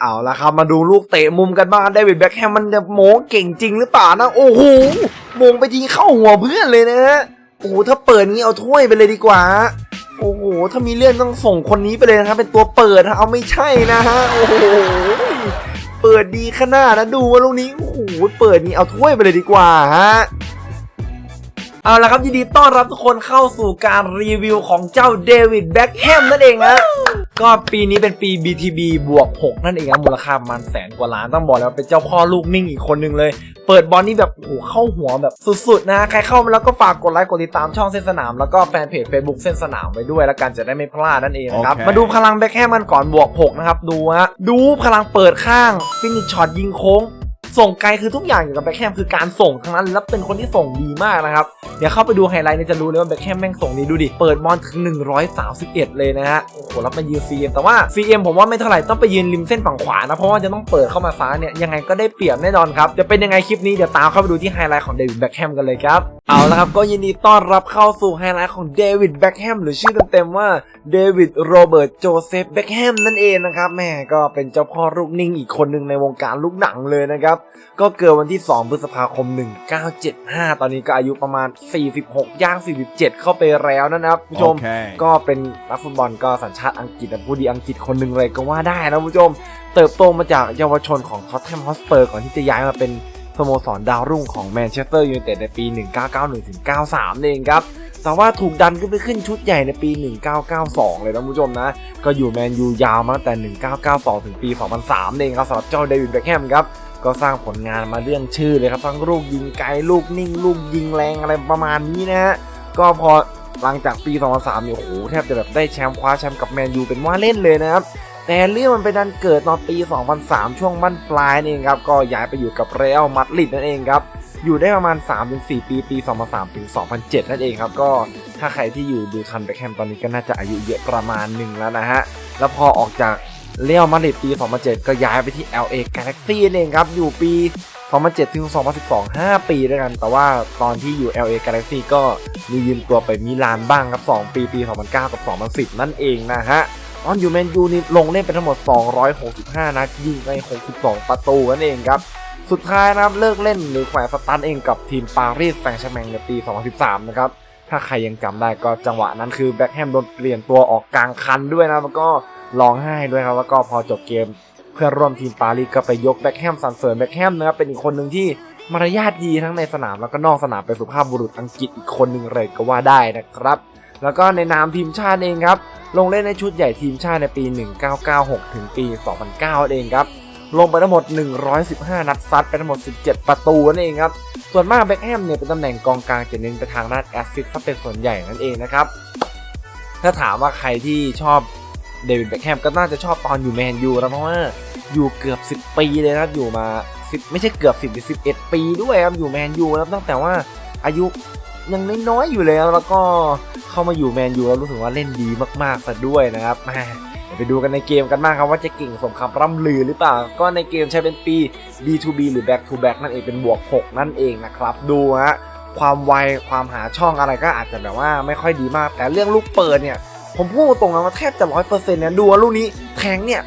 เอาละครับมาดูลูกเตะมุมกันบ้างเดวิดแบ็คแฮมมันจะโม้เก่งจริงหรือเปล่านะ โอ้โหมงไปทีเข้าหัวเพื่อนเลยนะฮะโอ้โหถ้าเปิดงี้เอาถ้วยไปเลยดีกว่า โอ้โหถ้ามีเรื่องต้องส่งคนนี้ไปเลยนะครับเป็นตัวเปิดเอาไม่ใช่นะฮะโอ้โหเปิดดีขนาดนะดูว่าลูกนี้โอ้โหเปิดนี้เอาถ้วยไปเลยดีกว่าฮะเอาละครับยินดีต้อนรับทุกคนเข้าสู่การรีวิวของเจ้าเดวิดแบ็คแฮมนั่นเองฮะ ก็ปีนี้เป็นปี BTB บวก 6 นั่นเองครับมูลค่าประมันแสนกว่าล้านต้องบอกเลยว่าเป็นเจ้าพ่อลูกนิ่งอีกคนหนึ่งเลย เปิดบอลนี่แบบโอ้โหเข้าหัวแบบสุดๆนะ ใครเข้ามาแล้วก็ฝากกดไลค์กดติดตามช่องเส้นสนาม แล้วก็แฟนเพจ Facebook เส้นสนามไว้ด้วย แล้วกันจะได้ไม่พลาดนั่นเองนะครับโอเคมาดูพลังแบ็คแฮมกันก่อนบวก 6 นะครับ ดูฮะดูพลังเปิดข้างฟินิชช็อตยิงโค้ง ส่งไกลคือทุกอย่างอยู่กับแบ็คแฮมคือการส่งทั้งนั้นแล้วเป็นคนที่ส่งดีมากนะครับ เดี๋ยวเข้าไปดูไฮไลท์เนี่ยจะรู้เลยว่าแบ็คแฮมแม่งส่งดีดูดิ เปิดมอนถึง 131 เลยนะฮะ โอ้โหแล้วมายืน CM แต่ว่า CM ผมว่าไม่เท่าไหร่ต้องไปยืนริมเส้นฝั่งขวานะ เพราะว่าจะต้องเปิดเข้ามาซ้ายเนี่ยยังไงก็ได้เปรียบแน่นอนครับ จะเป็นยังไงคลิปนี้เดี๋ยวตามเข้าไปดูที่ไฮไลท์ของเดวิดแบ็คแฮมกันเลยครับ เอาละครับก็ยินดีต้อนรับเข้าสู่ไฮไลท์ของเดวิดแบ็คแฮมหรือชื่อเต็มๆว่าเดวิดโรเบิร์ตโจเซฟแบ็คแฮมนั่นเองนะครับแม่ก็เป็นเจ้าพ่อลูกนิ่งอีกคนหนึ่งในวงการลูกหนังเลยนะครับ ก็เกิดวันที่ 2 พฤษภาคม 1975 ตอนนี้ก็อายุประมาณ 46 ย่าง 47 เข้าไปแล้วนะครับผู้ชม Okay. ก็เป็นนักฟุตบอลก็สัญชาติอังกฤษนะผู้ดีอังกฤษคนหนึ่งเลยก็ว่าได้นะผู้ชม เติบโตมาจากเยาวชนของท็อตแทมฮอสเปอร์ก่อนที่จะย้ายมาเป็นส โมสรดาวรุ่งของแมนเชสเตอร์ยูไนเต็ดในปี 1991-93 เองครับ แต่ว่าถูกดันขึ้นไปขึ้นชุดใหญ่ในปี 1992 เลยนะผู้ชมนะ ก็อยู่แมนยูยาวมาตั้งแต่ 1992 ถึงปี 2003 เองครับสำหรับเจ้าเดวิดแบ็คแฮมครับก็สร้างผลงานมาเรื่องชื่อเลยครับทั้งลูกยิงไกลลูกนิ่ง ลูกยิงแรงอะไรประมาณนี้นะฮะก็พอหลังจากปี 2003 เนี่ยโอ้โหแทบจะแบบได้แชมป์คว้าแชมป์กับแมนยูเป็นว่าเล่นเลยนะครับ แต่เรื่องมันไปดันเกิดตอนปี 2003 ช่วงบั้นปลายนี่เองครับ ก็ย้ายไปอยู่กับเรอัลมาดริดนั่นเองครับอยู่ได้ประมาณ 3-4 ปี ปี 2003 ถึง 2007 นั่นเองครับ ก็ถ้าใครที่อยู่ดูทันแบ็คมตอนนี้ก็น่าจะอายุเยอะประมาณหนึ่งแล้วนะฮะ แล้วพอออกจากเรอัลมาดริดปี 2007 ก็ย้ายไปที่ LA Galaxy นั่นเองครับ อยู่ปี 2007 ถึง 2012 5 ปีด้วยกัน แต่ว่าตอนที่อยู่ LA Galaxy ก็มียืมตัวไปมิลานบ้างครับ 2 ปี ปี 2009 กับ 2010 นั่นเองนะฮะ ตอนอยู่แมนยูนี่ลงเล่นไปทั้งหมด 265 นัดยิงไป 62 ประตูนั่นเองครับ สุดท้ายนะครับเลิกเล่นหรือแขวนสตันเองกับทีมปารีสแซงต์แชร์แมงในปี 2013 นะครับ ถ้าใครยังจำได้ก็จังหวะนั้นคือแบ็คแฮมโดนเปลี่ยนตัวออกกลางคันด้วยนะแล้วก็ร้องไห้ด้วยครับ แล้วก็พอจบเกม เพื่อนร่วมทีมปารีสก็ไปยกแบ็คแฮมสรรเสริญแบ็คแฮมนะครับเป็นอีกคนหนึ่งที่มารยาทดีทั้งในสนามแล้วก็นอกสนามเป็นสุภาพบุรุษอังกฤษอีกคนหนึ่งเลยก็ว่าได้นะครับ แล้วก็ในนามทีมชาติเองครับ ลงเล่นในชุดใหญ่ทีมชาติในปี 1996 ถึงปี 2009 เองครับ ลงไปทั้งหมด 115 นัดซัดไปทั้งหมด 17 ประตูนั่นเองครับ ส่วนมากแบ็คแฮมเนี่ยเป็นตำแหน่งกองกลางจะเน้นไปทางด้านแอสซิสต์ซะเป็นส่วนใหญ่นั่นเองนะครับ ถ้าถามว่าใครที่ชอบเดวิดแบ็คแฮมก็น่าจะชอบตอนอยู่แมนยูนะเพราะว่าอยู่เกือบ 10 ปีเลยนะอยู่มา 10 ไม่ใช่เกือบ 10หรือ11 ปีด้วยครับอยู่แมนยูนะตั้งแต่ว่าอายุยังน้อยๆอยู่เลยครับแล้วก็ เข้ามาอยู่แมนยูแล้วรู้สึกว่าเล่นดีมากๆซะด้วยนะครับแมไปดูกันในเกมกันบ้างครับว่าจะเก่งสมคำร่ำลือหรือเปล่า ก็ในเกมใช้เป็นปี B2B หรือ Back to Back นั่นเองเป็นบวก 6 นั่นเองนะครับ ดูฮะความไวความหาช่องอะไรก็อาจจะแบบว่าไม่ค่อยดีมาก แต่เรื่องลูกเปิดเนี่ย ผมพูดตรงนะว่าแทบจะร้อยเปอร์เซ็นต์เนี่ยดูว่าลูกนี้แทงเนี่ย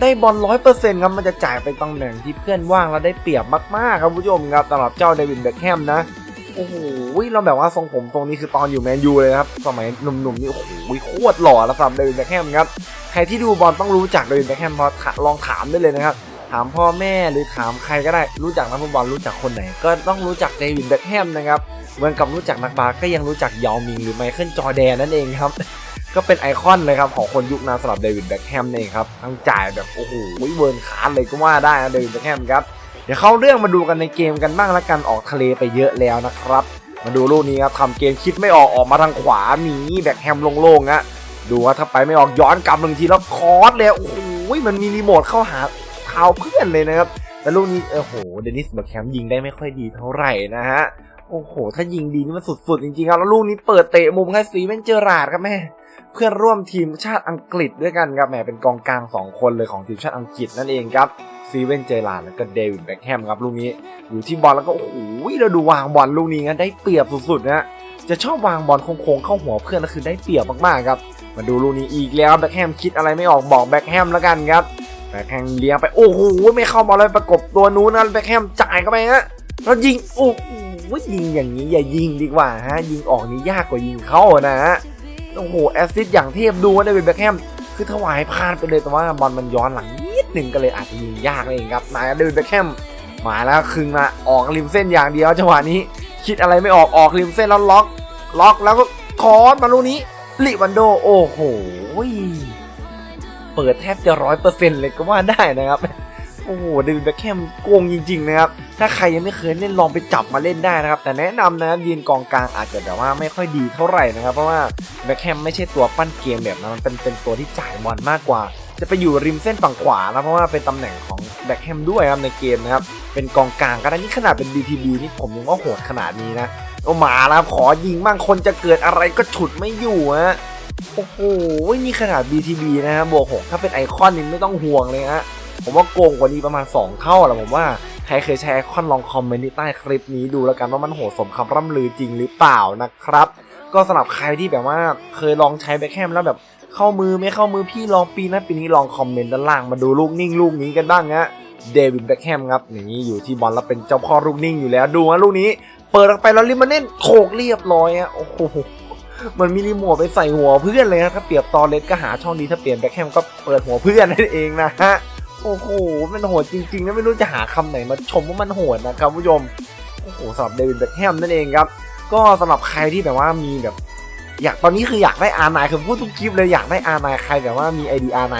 ได้บอลร้อยเปอร์เซ็นต์ครับมันจะจ่ายไปตำแหน่งที่เพื่อนว่างแล้วได้เปรียบมากๆครับผู้ชมครับสำหรับเจ้าเดวิดเบคแฮมนะ โอ้โหเราแบบว่าทรงผมทรงนี้คือตอนอยู่แมนยูเลยครับ สมัยหนุ่มๆนี่โอ้โหโคตรหล่อล้วสำหรับเดวิดเบคแฮมครับ ใครที่ดูบอลต้องรู้จักเดวิดเบคแฮมพอลองถามได้เลยนะครับ ถามพ่อแม่หรือถามใครก็ได้รู้จักนักฟุตบอลรู้จักคนไหน ก็ต้องรู้จักเดวิดเบคแฮมนะครับเหมือนกับรู้จักนักบาสก็ยังรู้จักยามิงหรือไมเคิลจอแดนนั่นเองครับ ก็เป็นไอคอนเลยครับของคนยุคนั้นสำหรับเดวิดแบ็คแฮมนี่ครับทั้งจ่ายแบบโอ้โหเวิร์นคลาสเลยก็ว่าได้นะเดวิดแบ็คแฮมครับ เดี๋ยวเข้าเรื่องมาดูกันในเกมกันบ้างละกันออกทะเลไปเยอะแล้วนะครับ มาดูลูกนี้ครับทำเกมคิดไม่ออกออกมาทางขวาหนีแบกแฮมโล่งๆอะดูว่าถ้าไปไม่ออกย้อนกลับหนึ่งทีแล้วคอร์สเลยโอ้โหมันมีรีโมทเข้าหาเท้าเพื่อนเลยนะครับแต่ลูกนี้โอ้โหเดนิสแบกแฮมยิงได้ไม่ค่อยดีเท่าไหร่นะฮะ โอ้โห ถ้ายิงดีนี่มันสุดๆ จริงๆครับ แล้วลูกนี้เปิดเตะมุมให้สีเวนเจอราร์ดครับแม่ เพื่อนร่วมทีมชาติอังกฤษด้วยกันครับแหมเป็นกองกลาง 2 คนเลยของทีมชาติอังกฤษนั่นเองครับซีเวนเจอร์ลาร์ดแล้วก็เดวิดแบ็คแฮมครับลูกนี้ อยู่ที่บอลแล้วก็โอ้โหเราดูวางบอลลูกนี้งั้นได้เปรียบสุดๆนะจะชอบวางบอลโค้งๆเข้าหัวเพื่อนก็คือได้เปรียบมากๆครับ มาดูลูกนี้อีกแล้วแบ็คแฮมคิดอะไรไม่ออกบอกแบ็คแฮมแล้วกันครับแบ็คแฮมเลี้ยงไปโอ้โหไม่เข้ามาเลยประกบตัวนู้นนะแบ็คแฮมจ่ายเข้าไปฮะแล้วยิงโอ้โห ว่ายิงอย่างนี้อย่ายิงดีกว่าฮะยิงออกนี่ยากกว่ายิงเข้านะฮะโอ้โหแอสซิสอย่างเทพดูนะเป็นแบ็คแฮมคือถวายพลาดไปเลยแต่ว่าบอลมันย้อนหลังนิดหนึ่งก็เลยอาจจะยิงยากเองครับนายเดวิดแบ็คแฮมมาแล้วครึ่งละออกริมเส้นอย่างเดียวจังหวะนี้ คิดอะไรไม่ออกออกริมเส้นแล้วล็อก ล็อกแล้วก็คอร์สมาลูกนี้ลิวันโดโอ้โหเปิดแทบจะร้อยเปอร์เซ็นต์เลยก็ว่าได้นะครับ โอ้โหเดวิดแบคแฮมโกงจริง ๆ นะครับ ถ้าใครยังไม่เคยเล่นลองไปจับมาเล่นได้นะครับ แต่แนะนำนะครับยืนกองกลางอาจจะแบบว่าไม่ค่อยดีเท่าไหร่นะครับ เพราะว่าแบคแฮมไม่ใช่ตัวปั้นเกมแบบนั้นมันเป็นเป็นตัวที่จ่ายบอลมากกว่า จะไปอยู่ริมเส้นฝั่งขวานะเพราะว่าเป็นตำแหน่งของแบ็คแฮมด้วยครับในเกมนะครับ เป็นกองกลางก็ได้นี่ขนาดเป็น BTB นี่ผมยังว่าโหดขนาดนี้นะโอ้หมาแล้วขอยิงบ้างคนจะเกิดอะไรก็ฉุดไม่อยู่ฮะโอ้โหนี่ขนาด BTB นะฮะบวกหกถ้าเป็นไอคอนนี่ไม่ต้องห่วงเลยฮะ ผมว่าโกงกว่านี้ประมาณ 2 เท่าแหละผมว่าใครเคยใช้ไอคอนลองคอมเมนต์ใต้คลิปนี้ดูแล้วกันว่ามันโหดสมคำร่ำลือจริงหรือเปล่านะครับ ก็สำหรับใครที่แบบว่าเคยลองใช้แบ็คมแล้วแบบเข้ามือไม่เข้ามือพี่ลองปีนั้นปีนี้ลองคอมเมนต์ด้านล่างมาดูลูกนิ่งลูกนี้กันบ้างฮะเดวิดแบ็คแฮมครับนี่อยู่ที่บอลแล้วเป็นเจ้าพ่อลูกนิ่งอยู่แล้วดูนะลูกนี้ เปิดออกไปแล้วลิมาเน่นโขกเรียบร้อยอะโอ้โหมันมีรีโมทไปใส่หัวเพื่อนเลยนะถ้าเปรียบตอนเลสก็หาช่องดีถ้าเปลี่ยนแบ็คแฮมก็เปิดหัวเพื่อนนั่นเองนะฮะ โอ้โห มันโหดจริงๆนะไม่รู้จะหาคำไหนมาชมว่ามันโหดนะครับผู้ชม โอ้โหสำหรับเดวิดแบ็คแฮมนั่นเองครับ ก็สำหรับใครที่แบบว่ามีแบบ อยากตอนนี้คืออยากได้อาร์ไนคือพูดทุกคลิปเลยอยากได้อาร์ไนใครแบบว่ามีไอเดียอาร์ไน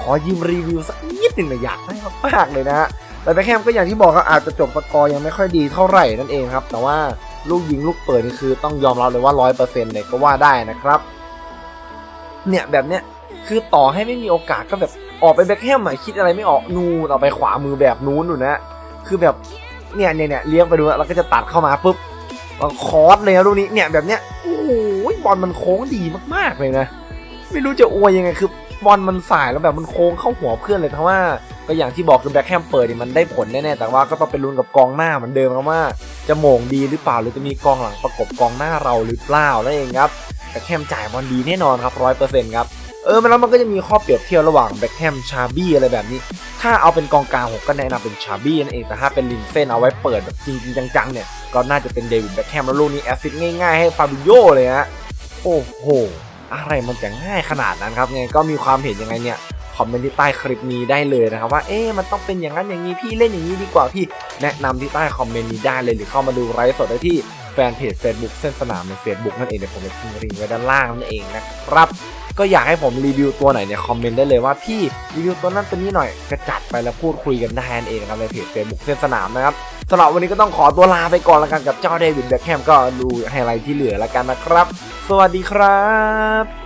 ขอยืมรีวิวสักนิดหนึ่งเลยอยากได้มากๆเลยนะฮะแต่แบ็คแฮมก็อย่างที่บอกครับอาจจะจบสกอยังไม่ค่อยดีเท่าไหร่นั่นเองครับ แต่ว่าลูกยิงลูกเปิดนี่คือต้องยอมรับเลยว่าร้อยเปอร์เซ็นต์เลยก็ว่าได้นะครับ เนี่ยแบบเนี้ยคือต่อให้ไม่มีโอกาสก็แบบ ออกไปแบ็คแฮมหน่อยคิดอะไรไม่ออกนูเอาไปขวามือแบบนู้นอยู่นะ คือแบบเนี่ยเนี่ยเนี่ยเลี้ยงไปดูแล้วก็จะตัดเข้ามาปุ๊บมันคอร์สเลยนะลูกนี้เนี่ยแบบเนี้ยโอ้โหบอลมันโค้งดีมากๆเลยนะ ไม่รู้จะอวยยังไงคือบอลมันสายแล้วแบบมันโค้งเข้าหัวเพื่อนเลยทั้งว่าก็อย่างที่บอกคือแบ็คแฮมเปิดเนี่ยมันได้ผลแน่ๆแต่ว่าก็ต้องเป็นลุ้นกับกองหน้าเหมือนเดิมครับว่าจะโมงดีหรือเปล่าหรือจะมีกองหลังประกบกองหน้าเราหรือเปล่านั่นเองครับแบ็คแฮมจ่ายบอลดีแน่นอนครับร้อยเปอร์เซ็นต์ครับ เออมันแล้วมันก็จะมีข้อเปรียบเทียบระหว่างแบ็คแฮมชาบี้อะไรแบบนี้ ถ้าเอาเป็นกองกลางผมก็แนะนำเป็นชาบี้นั่นเองแต่ถ้าเป็นลินเซนเอาไว้เปิดแบบจริงจังๆเนี่ยก็น่าจะเป็นเดวิดแบ็คแฮมแล้วลูกนี้แอสซิสง่ายๆให้ฟาบิโยเลยฮะโอ้โหอะไรมันจะง่ายขนาดนั้นครับไงก็มีความเห็นยังไงเนี่ยคอมเมนต์ที่ใต้คลิปนี้ได้เลยนะครับว่าเอ๊ะมันต้องเป็นอย่างนั้นอย่างนี้พี่เล่นอย่างนี้ดีกว่าพี่แนะนำที่ใต้คอมเมนต์นี้ได้เลยหรือเข้ามาดูไลฟ์สดได้ที่แฟนเพจ Facebook เส้นสนามใน Facebook นั่นเองเดี๋ยวผมจะทิ้งลิงก์ไว้ด้านล่างนั่นเองนะครับ ก็อยากให้ผมรีวิวตัวไหนเนี่ยคอมเมนต์ได้เลยว่าพี่รีวิวตัวนั้นตัวนี้หน่อยก็จัดไปแล้วพูดคุยกันได้นั่นเองนะครับในเพจเฟซบุ๊กเส้นสนามนะครับสำหรับวันนี้ก็ต้องขอตัวลาไปก่อนแล้วกันกับเจ้าเดวิดแบ็คแฮมก็ดูไฮไลท์ที่เหลือแล้วกันนะครับ สวัสดีครับ